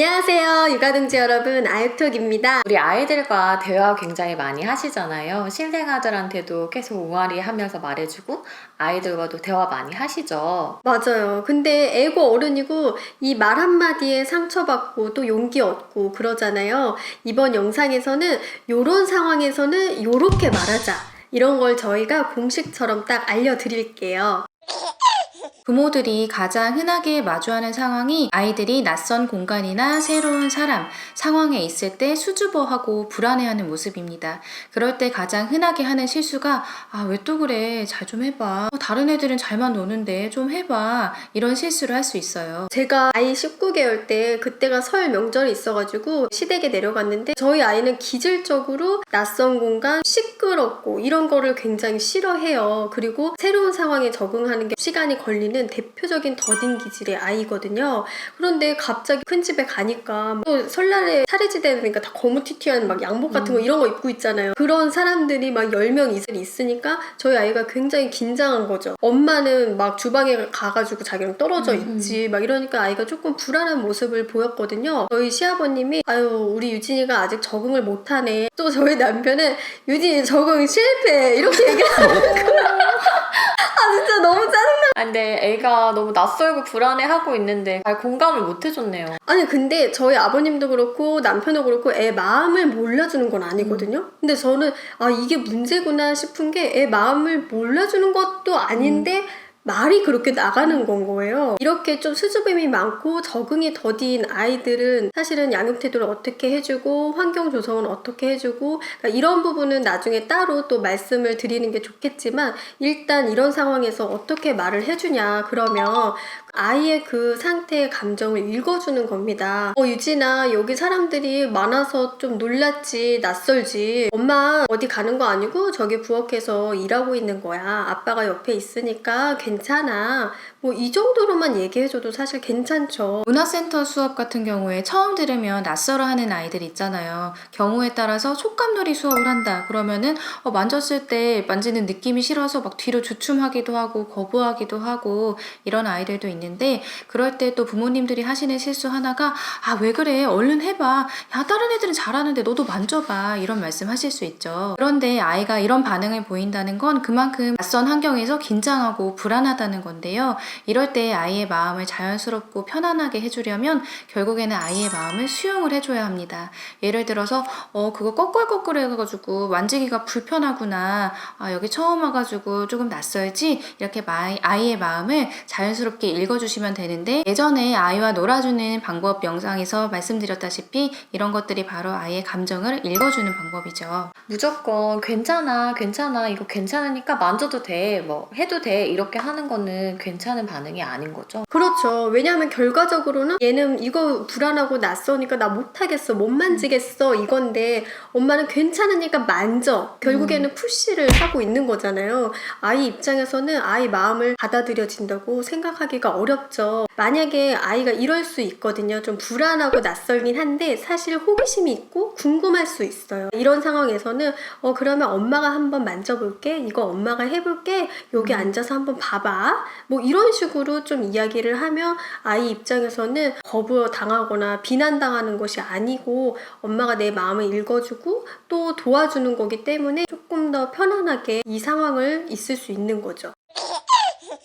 안녕하세요 육아둥지 여러분. 아육톡입니다. 우리 아이들과 대화 굉장히 많이 하시잖아요. 신생아들한테도 계속 옹알이 하면서 말해주고 아이들과도 대화 많이 하시죠. 맞아요. 근데 애고 어른이고 이 말 한마디에 상처받고 또 용기 얻고 그러잖아요. 이번 영상에서는 요런 상황에서는 요렇게 말하자. 이런 걸 저희가 공식처럼 딱 알려드릴게요 부모들이 가장 흔하게 마주하는 상황이 아이들이 낯선 공간이나 새로운 사람, 상황에 있을 때 수줍어하고 불안해하는 모습입니다. 그럴 때 가장 흔하게 하는 실수가 아, 왜 또 그래? 잘 좀 해봐. 어, 다른 애들은 잘만 노는데 좀 해봐. 이런 실수를 할 수 있어요. 제가 아이 19개월 때 그때가 설 명절이 있어가지고 시댁에 내려갔는데 저희 아이는 기질적으로 낯선 공간 시끄럽고 이런 거를 굉장히 싫어해요 그리고 새로운 상황에 적응하는 게 시간이 걸리는 대표적인 더딘 기질의 아이거든요 그런데 갑자기 큰 집에 가니까 또 설날에 차례지대니까 다 거무튀튀한 막 양복 같은 거 이런 거 입고 있잖아요 그런 사람들이 막 10명 이상 있으니까 저희 아이가 굉장히 긴장한 거죠 엄마는 막 주방에 가가지고 자기랑 떨어져 음, 있지 막 이러니까 아이가 조금 불안한 모습을 보였거든요. 저희 시아버님이 아유 우리 유진이가 아직 적응을 못하네. 또 저희 남편은 유진이 적응 실패 이렇게 얘기하는 거야. 아 진짜 너무 짜증나. 아, 근데 애가 너무 낯설고 불안해하고 있는데 잘 공감을 못 해줬네요. 아니 근데 저희 아버님도 그렇고 남편도 그렇고 애 마음을 몰라주는 건 아니거든요. 근데 저는 아 이게 문제구나 싶은 게 애 마음을 몰라주는 것도 아닌데. 말이 그렇게 나가는 건 거예요. 이렇게 좀 수줍음이 많고 적응이 더딘 아이들은 사실은 양육 태도를 어떻게 해주고 환경 조성은 어떻게 해주고 그러니까 이런 부분은 나중에 따로 또 말씀을 드리는 게 좋겠지만 일단 이런 상황에서 어떻게 말을 해주냐 그러면 아이의 그 상태의 감정을 읽어주는 겁니다. 어, 유진아, 여기 사람들이 많아서 좀 놀랐지, 낯설지. 엄마 어디 가는 거 아니고 저기 부엌에서 일하고 있는 거야. 아빠가 옆에 있으니까 괜찮아. 뭐 이 정도로만 얘기해줘도 사실 괜찮죠. 문화센터 수업 같은 경우에 처음 들으면 낯설어 하는 아이들 있잖아요. 경우에 따라서 촉감놀이 수업을 한다. 그러면은 어, 만졌을 때 만지는 느낌이 싫어서 막 뒤로 주춤하기도 하고 거부하기도 하고 이런 아이들도 있는데 그럴 때 또 부모님들이 하시는 실수 하나가 아 왜 그래 얼른 해봐 야 다른 애들은 잘하는데 너도 만져봐 이런 말씀 하실 수 있죠. 그런데 아이가 이런 반응을 보인다는 건 그만큼 낯선 환경에서 긴장하고 불안하다는 건데요. 이럴 때 아이의 마음을 자연스럽고 편안하게 해주려면 결국에는 아이의 마음을 수용을 해줘야 합니다. 예를 들어서 어 그거 꺼끌꺼끌 해가지고 만지기가 불편하구나 아 여기 처음 와가지고 조금 낯설지 이렇게 마이, 아이의 마음을 자연스럽게 읽어주시면 되는데 예전에 아이와 놀아주는 방법 영상에서 말씀드렸다시피 이런 것들이 바로 아이의 감정을 읽어주는 방법이죠. 무조건 괜찮아, 괜찮아, 이거 괜찮으니까 만져도 돼, 뭐 해도 돼 이렇게 하는 거는 괜찮은 반응이 아닌 거죠. 그렇죠. 왜냐하면 결과적으로는 얘는 이거 불안하고 낯서니까 나 못하겠어, 못 만지겠어 이건데 엄마는 괜찮으니까 만져. 결국에는 푸시를 하고 있는 거잖아요. 아이 입장에서는 아이 마음을 받아들여진다고 생각하기가 어렵죠. 만약에 아이가 이럴 수 있거든요. 좀 불안하고 낯설긴 한데 사실 호기심이 있고 궁금할 수 있어요. 이런 상황에서는 어 그러면 엄마가 한번 만져볼게. 이거 엄마가 해볼게. 여기 앉아서 한번 봐봐. 뭐 이런 식으로 좀 이야기를 하면 아이 입장에서는 거부 당하거나 비난당하는 것이 아니고 엄마가 내 마음을 읽어주고 또 도와주는 거기 때문에 조금 더 편안하게 이 상황을 있을 수 있는 거죠.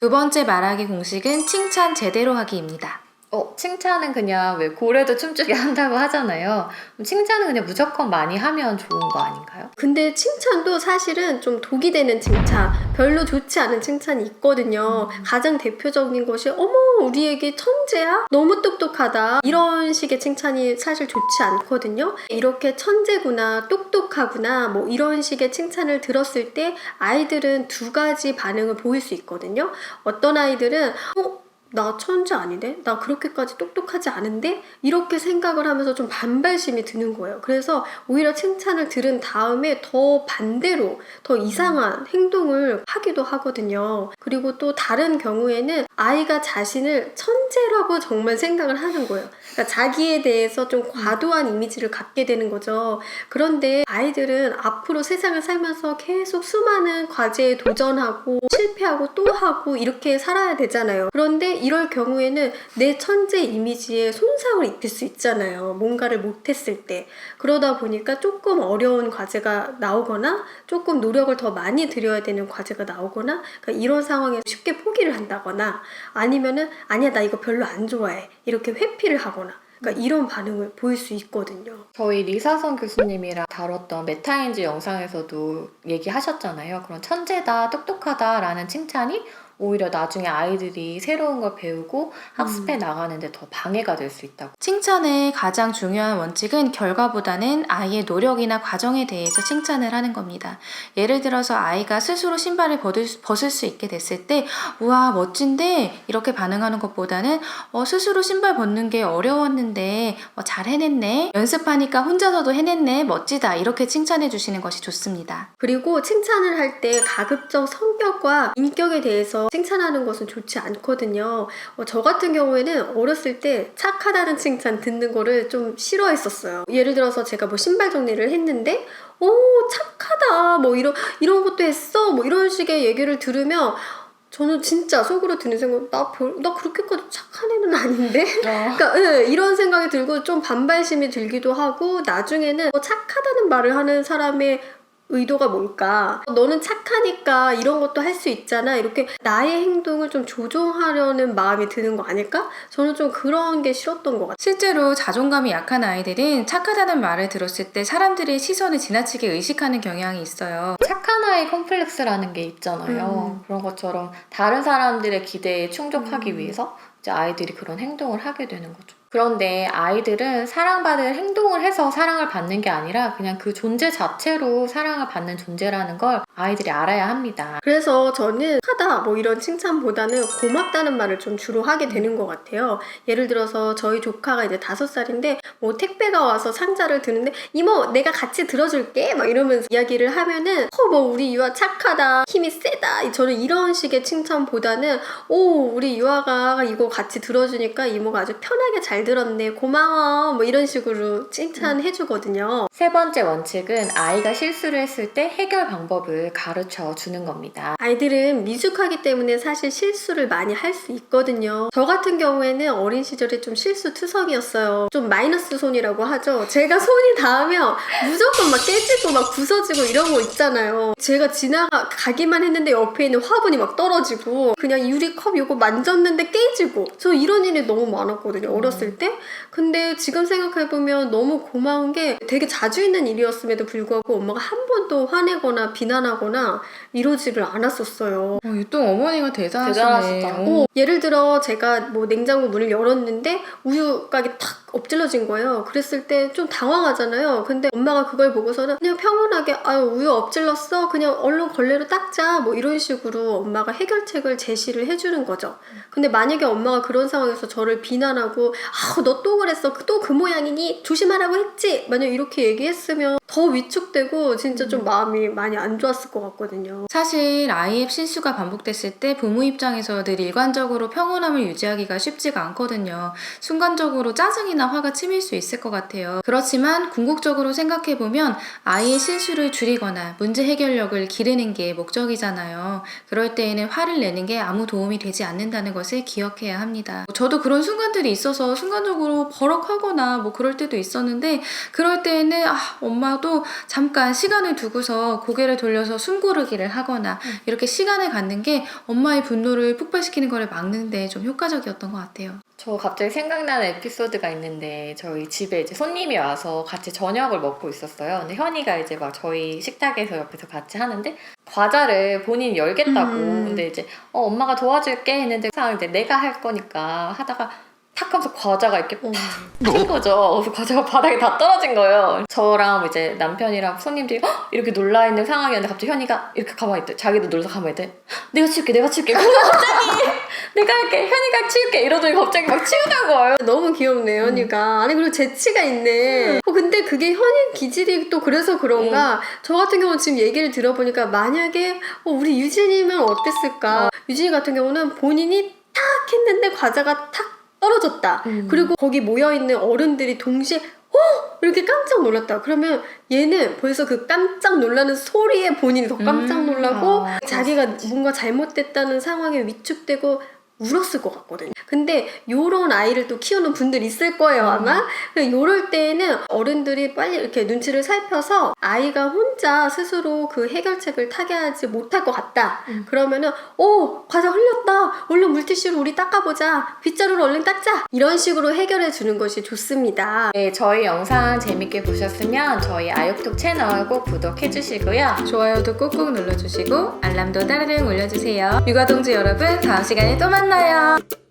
두 번째 말하기 공식은 칭찬 제대로 하기입니다. 어, 칭찬은 그냥 왜 고래도 춤추게 한다고 하잖아요. 칭찬은 그냥 무조건 많이 하면 좋은 거 아닌가요? 근데 칭찬도 사실은 좀 독이 되는 칭찬, 별로 좋지 않은 칭찬이 있거든요. 가장 대표적인 것이 어머 우리 애기 천재야? 너무 똑똑하다. 이런 식의 칭찬이 사실 좋지 않거든요. 이렇게 천재구나, 똑똑하구나, 뭐 이런 식의 칭찬을 들었을 때 아이들은 두 가지 반응을 보일 수 있거든요. 어떤 아이들은 어? 나 천재 아닌데? 나 그렇게까지 똑똑하지 않은데? 이렇게 생각을 하면서 좀 반발심이 드는 거예요. 그래서 오히려 칭찬을 들은 다음에 더 반대로 더 이상한 행동을 하기도 하거든요. 그리고 또 다른 경우에는 아이가 자신을 천재라고 정말 생각을 하는 거예요. 그러니까 자기에 대해서 좀 과도한 이미지를 갖게 되는 거죠. 그런데 아이들은 앞으로 세상을 살면서 계속 수많은 과제에 도전하고 실패하고 또 하고 이렇게 살아야 되잖아요. 그런데 이럴 경우에는 내 천재 이미지에 손상을 입힐 수 있잖아요. 뭔가를 못했을 때. 그러다 보니까 조금 어려운 과제가 나오거나 조금 노력을 더 많이 들여야 되는 과제가 나오거나 그러니까 이런 상황에 쉽게 포기를 한다거나 아니면은 아니야 나 이거 별로 안 좋아해 이렇게 회피를 하거나 그러니까 이런 반응을 보일 수 있거든요. 저희 리사선 교수님이랑 다뤘던 메타인지 영상에서도 얘기하셨잖아요. 그런 천재다, 똑똑하다라는 칭찬이 오히려 나중에 아이들이 새로운 걸 배우고 학습해 나가는데 더 방해가 될 수 있다고. 칭찬의 가장 중요한 원칙은 결과보다는 아이의 노력이나 과정에 대해서 칭찬을 하는 겁니다. 예를 들어서 아이가 스스로 신발을 벗을, 수- 벗을 수 있게 됐을 때, 우와, 멋진데? 이렇게 반응하는 것보다는, 어, 스스로 신발 벗는 게 어려웠는데, 어, 잘 해냈네? 연습하니까 혼자서도 해냈네? 멋지다. 이렇게 칭찬해 주시는 것이 좋습니다. 그리고 칭찬을 할 때 가급적 성격과 인격에 대해서 칭찬하는 것은 좋지 않거든요. 어, 저 같은 경우에는 어렸을 때 착하다는 칭찬 듣는 거를 좀 싫어했었어요. 예를 들어서 제가 뭐 신발 정리를 했는데, 오, 착하다. 뭐 이런, 이런 것도 했어. 뭐 이런 식의 얘기를 들으면 저는 진짜 속으로 드는 생각, 나 별, 나 그렇게까지 착한 애는 아닌데? 그러니까 예, 이런 생각이 들고 좀 반발심이 들기도 하고 나중에는 어, 착하다는 말을 하는 사람의 의도가 뭘까? 너는 착하니까 이런 것도 할 수 있잖아. 이렇게 나의 행동을 좀 조종하려는 마음이 드는 거 아닐까? 저는 좀 그런 게 싫었던 것 같아요. 실제로 자존감이 약한 아이들은 착하다는 말을 들었을 때 사람들의 시선을 지나치게 의식하는 경향이 있어요. 착한 아이 컴플렉스라는 게 있잖아요. 그런 것처럼 다른 사람들의 기대에 충족하기 위해서 이제 아이들이 그런 행동을 하게 되는 거죠. 그런데 아이들은 사랑받을 행동을 해서 사랑을 받는 게 아니라 그냥 그 존재 자체로 사랑을 받는 존재라는 걸 아이들이 알아야 합니다. 그래서 저는 하다 뭐 이런 칭찬보다는 고맙다는 말을 좀 주로 하게 되는 것 같아요. 예를 들어서 저희 조카가 이제 다섯 살인데 뭐 택배가 와서 상자를 드는데 이모 내가 같이 들어줄게 막 이러면서 이야기를 하면은 어 뭐 우리 유아 착하다 힘이 세다 저는 이런 식의 칭찬보다는 오 우리 유아가 이거 같이 들어주니까 이모가 아주 편하게 잘 들었네 고마워 뭐 이런 식으로 칭찬해 주거든요. 세 번째 원칙은 아이가 실수를 했을 때 해결 방법을 가르쳐 주는 겁니다. 아이들은 미숙하기 때문에 사실 실수를 많이 할 수 있거든요. 저 같은 경우에는 어린 시절에 좀 실수 투성이었어요. 좀 마이너스 손이라고 하죠. 제가 손이 닿으면 무조건 막 깨지고 막 부서지고 이런 거 있잖아요. 제가 지나가기만 했는데 옆에 있는 화분이 막 떨어지고 그냥 유리컵 요거 만졌는데 깨지고 저 이런 일이 너무 많았거든요. 어렸을 때. 근데 지금 생각해보면 너무 고마운 게 되게 자주 있는 일이었음에도 불구하고 엄마가 한 번도 화내거나 비난하거나 이러지를 않았었어요. 어, 유통 어머니가 대단하시네. 대단하시다. 어, 어, 예를 들어 제가 뭐 냉장고 문을 열었는데 우유각이 탁 엎질러진 거예요. 그랬을 때 좀 당황하잖아요. 근데 엄마가 그걸 보고서는 그냥 평온하게 아유 우유 엎질렀어. 그냥 얼른 걸레로 닦자. 뭐 이런 식으로 엄마가 해결책을 제시를 해주는 거죠. 근데 만약에 엄마가 그런 상황에서 저를 비난하고 아 너 또 그랬어. 또 그 모양이니 조심하라고 했지. 만약 이렇게 얘기했으면 더 위축되고 진짜 좀 마음이 많이 안 좋았을 것 같거든요. 사실 아이의 실수가 반복됐을 때 부모 입장에서 늘 일관적으로 평온함을 유지하기가 쉽지가 않거든요. 순간적으로 짜증이나 화가 치밀 수 있을 것 같아요. 그렇지만 궁극적으로 생각해 보면 아이의 실수를 줄이거나 문제 해결력을 기르는 게 목적이잖아요. 그럴 때에는 화를 내는 게 아무 도움이 되지 않는다는 것을 기억해야 합니다. 저도 그런 순간들이 있어서 순간적으로 버럭하거나 뭐 그럴 때도 있었는데 그럴 때에는 아, 엄마도 잠깐 시간을 두고서 고개를 돌려서 숨 고르기를 하거나 이렇게 시간을 갖는 게 엄마의 분노를 폭발시키는 것을 막는데 좀 효과적이었던 것 같아요. 저 갑자기 생각나는 에피소드가 있는데 저희 집에 이제 손님이 와서 같이 저녁을 먹고 있었어요. 근데 현이가 이제 막 저희 식탁에서 옆에서 같이 하는데 과자를 본인이 열겠다고 음. 근데 이제 어, 엄마가 도와줄게 했는데 항상 이제 내가 할 거니까 하다가 탁 하면서 과자가 이렇게 어. 낀 거죠. 그래서 과자가 바닥에 다 떨어진 거예요. 저랑 이제 남편이랑 손님들이 헉! 이렇게 놀라 있는 상황이었는데 갑자기 현이가 이렇게 가만히 있대. 자기도 놀라서 가만히 있대. 내가 치울게, 내가 치울게. 갑자기 내가 할게, 현이가 치울게 이러더니 갑자기 막 치우는 거예요. 너무 귀엽네 현이가 아니 그리고 재치가 있네 어, 근데 그게 현이 기질이 또 그래서 그런가 저 같은 경우는 지금 얘기를 들어보니까 만약에 어, 우리 유진이면 어땠을까 유진이 같은 경우는 본인이 탁 했는데 과자가 탁 떨어졌다. 음. 그리고 거기 모여 있는 어른들이 동시에 어 이렇게 깜짝 놀랐다. 그러면 얘는 벌써 그 깜짝 놀라는 소리에 본인이 더 깜짝 음, 놀라고 아, 자기가 뭔가 잘못됐다는 상황에 위축되고 울었을 것 같거든요. 근데 요런 아이를 또 키우는 분들 있을 거예요, 아마. 근데 요럴 때에는 어른들이 빨리 이렇게 눈치를 살펴서 아이가 혼자 스스로 그 해결책을 타개하지 못할 것 같다. 음. 그러면은, 오, 과자 흘렸다. 얼른 물티슈로 우리 닦아보자. 빗자루로 얼른 닦자. 이런 식으로 해결해 주는 것이 좋습니다. 네, 저희 영상 재밌게 보셨으면 저희 아육톡 채널 꼭 구독해 주시고요. 좋아요도 꾹꾹 눌러주시고 알람도 따르릉 올려주세요. 육아동지 여러분 다음 시간에 또 만나요. 真的呀。